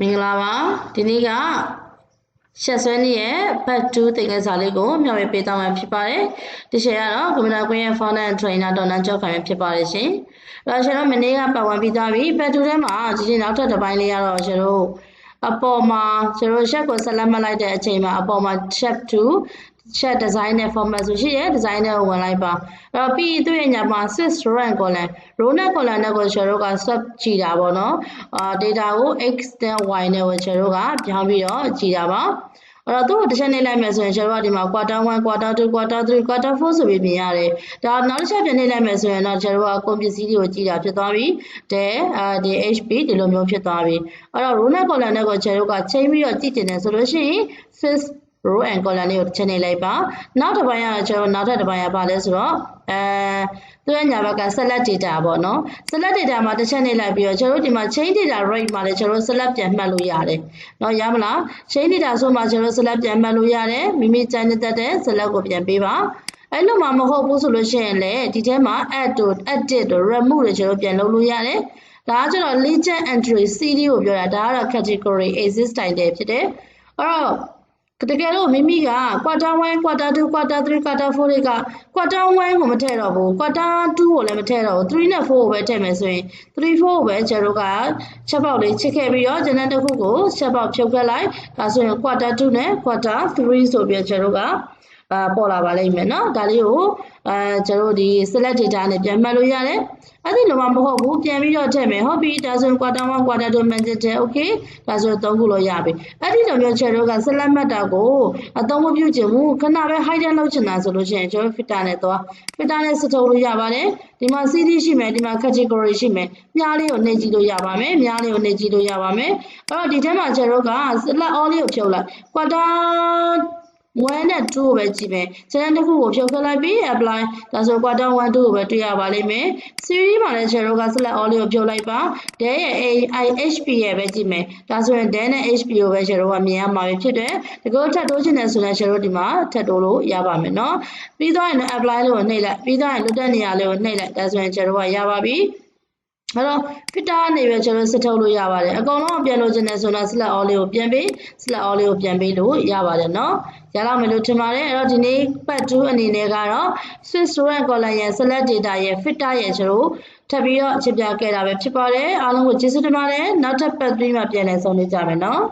မင်္ဂလာပါဒီနေ့ကရှက်ဆွဲနေ့ရဲ့ part 2သင်ခန်းစာလေးကိုမျှဝေပေးသွားမှာဖြစ်ပါတယ်ဒီရှယ်ကတော့ကွန်ပျူတာကွင်းရဲ့ founder and trainer ဒေါ်နန်းကျော်ခိုင်ဖြစ်ပါတယ်ရှင်အဲ့တော့ရှင်တို့မနေ့ကပတ်ဝန်းပြီးသွားပြီ part 2ထဲမှာဒီနေ့နောက်ထပ်တစ်ပိုင်းလေးရတော့ရှင်တို့ အပေါ်မှာကျွန်တော် share ကိုဆက်လက်မှတ်လိုက်တဲ့အချိန်မှာအပေါ်မှာ chap 2 chat design နဲ့ format ဆိုရှိရဲ့ design နဲ့ဝင်လိုက်ပါအဲ့တော့ပြီးသူ့ရဲ့ညာမှာ sys row and column row နဲ့ column နဲ့ကိုကျွန်တော်တို့က sub ကြည့်တာပေါ့နော်အာ data ကို x နဲ့ y နဲ့ကိုကျွန်တော်တို့ကပြောင်းပြီးတော့ကြည့်တာပါ အဲ့တော့သူ့ကိုတစ်ချက်နေလိုက်မယ်ဆိုရင်ကျွန်တော်တို့ကဒီမှာ quarter 1 quarter 2 quarter 3 quarter 4ဆိုပြီးမြင်ရတယ်။ဒါနောက်တစ်ချက်ပြန်နေလိုက်မယ်ဆိုရင်တော့ကျွန်တော်တို့ကကွန်ပစ္စည်းတွေကိုကြည့်တာဖြစ်သွားပြီ။တဲ့အဲဒီ HP ဒီလိုမျိုးဖြစ်သွားပြီ။အဲ့တော့ row နဲ့ column နဲ့ကိုကျွန်တော်တို့ကချိန်ပြီးတော့ကြည့်တင်တယ်ဆိုလို့ရှိရင် sys row and column လေးကိုတစ်ချက်နှိပ်လိုက်ပါနောက်တစ်ပိုင်းကကျွန်တော်နောက်ထပ်တစ်ပိုင်းကပါလဲဆိုတော့အဲသူရဲ့ညာဘက်က select data ပေါ့နော် select data မှာတစ်ချက်နှိပ်လိုက်ပြီးတော့ကျွန်တော်ဒီမှာ change data rate မှာလည်းကျွန်တော် select ပြန်မှတ်လို့ရတယ်နော်ရမလား change data ဆိုမှကျွန်တော် select ပြန်မှတ်လို့ရတယ်မိမိကြိုက်နေတတ်တဲ့ select ကိုပြန်ပေးပါအဲ့လိုမှမဟုတ်ဘူးဆိုလို့ရှိရင်လည်းဒီထဲမှာ add to edit တို့ remove တွေကျွန်တော်ပြန်လုပ်လို့ရတယ်ဒါကကျတော့ legend entry CD ကိုပြောတာဒါကတော့ category exist တိုင်းတည်းဖြစ်တယ်အဲ့တော့ တကယ်လို့မိမိက quarter 1 quarter 2 quarter 3 quarter 4တွေက quarter 1ကိုမထည့်တော့ဘူး quarter 2ကိုလည်းမထည့်တော့ဘူး3နဲ့4ကိုပဲထည့်မယ်ဆိုရင်3 4ကိုပဲကျတို့ကချက်ပေါက်လေးချစ်ခဲ့ပြီးတော့ဂျန်နတစ်ခုကိုချက်ပေါက်ဖြုတ်ခဲ့လိုက်ဒါဆိုရင် quarter 2နဲ့ quarter 3ဆိုပြီးကျတို့က အာပေါ်လာပါလိမ့်မယ်နော်ဒါလေးကိုအဲကျွန်တော်ဒီ select data နဲ့ပြန်မှတ်လို့ရတယ်အဲ့ဒီလိုမှမဟုတ်ဘူးပြန်ပြီးတော့ထည့်မယ်ဟုတ်ပြီဒါဆိုရင် quarter 1 quarter 2 magic တဲ့ okay ဒါဆိုတော့၃ခုလို့ရပြီအဲ့ဒီလိုမျိုးကျွန်တော်က select မှတ်တာကိုအသုံးမပြုချင်ဘူးခဏပဲ hide လုပ်ချင်တာဆိုလို့ရှိရင်ကျွန်တော် filter နဲ့သွား filter နဲ့စထုတ်လို့ရပါတယ်ဒီမှာ CD ရှိမယ်ဒီမှာ category ရှိမယ်မြားလေးကိုနှိပ်ကြည့်လို့ရပါမယ်မြားလေးကိုနှိပ်ကြည့်လို့ရပါမယ်အဲ့တော့ဒီထဲမှာကျွန်တော်က select all လေးကိုဖြုတ်လိုက် quarter 1နဲ့2ကိုပဲကြည့်မယ်။ကျန်တဲ့တစ်ခုကိုဖြုတ်ခလိုက်ပြီး apply ဒါဆို quarter 1 2ကိုပဲတွေ့ရပါလိမ့်မယ်။ series မှာလည်း zero က select all လေးကိုဖြုတ်လိုက်ပါ။ del ရဲ့ IHP ရဲ့ပဲကြည့်မယ်။ဒါဆိုရင် del နဲ့ HP ကိုပဲ zero ကမြင်ရမှာဖြစ်တယ်။ဒီကိုထပ်တိုးချင်တယ်ဆိုရင် zero ဒီမှာထပ်တိုးလို့ရပါမယ်နော်။ပြီးသွားရင် apply လို့နှိပ်လိုက်။ပြီးသွားရင်လွတ်တဲ့နေရာလေးကိုနှိပ်လိုက်။ဒါဆိုရင် zero ကရပါပြီ။ အဲ့တော့ filter နေပဲကျွန်တော်စစ်ထုတ်လို့ရပါတယ်အကုန်လုံးပြန်လို့ခြင်းနဲ့ဆိုတော့ slash all လေးကိုပြန်ပြီး slash all လေးကိုပြန်ပြီးလို့ရပါတယ်နော်ရလာမယ်လို့ထင်ပါတယ်အဲ့တော့ဒီနေ့ part 2အနေနဲ့ကတော့ swiss student column ရဲ့ select data ရဲ့ filter ရဲ့ကျွန်တော်ထပ်ပြီးတော့ချပြခဲ့တာပဲဖြစ်ပါတယ်အားလုံးကိုကျေးဇူးတင်ပါတယ်နောက်ထပ် part 3မှာပြန်လည်ဆုံနေကြမယ်နော်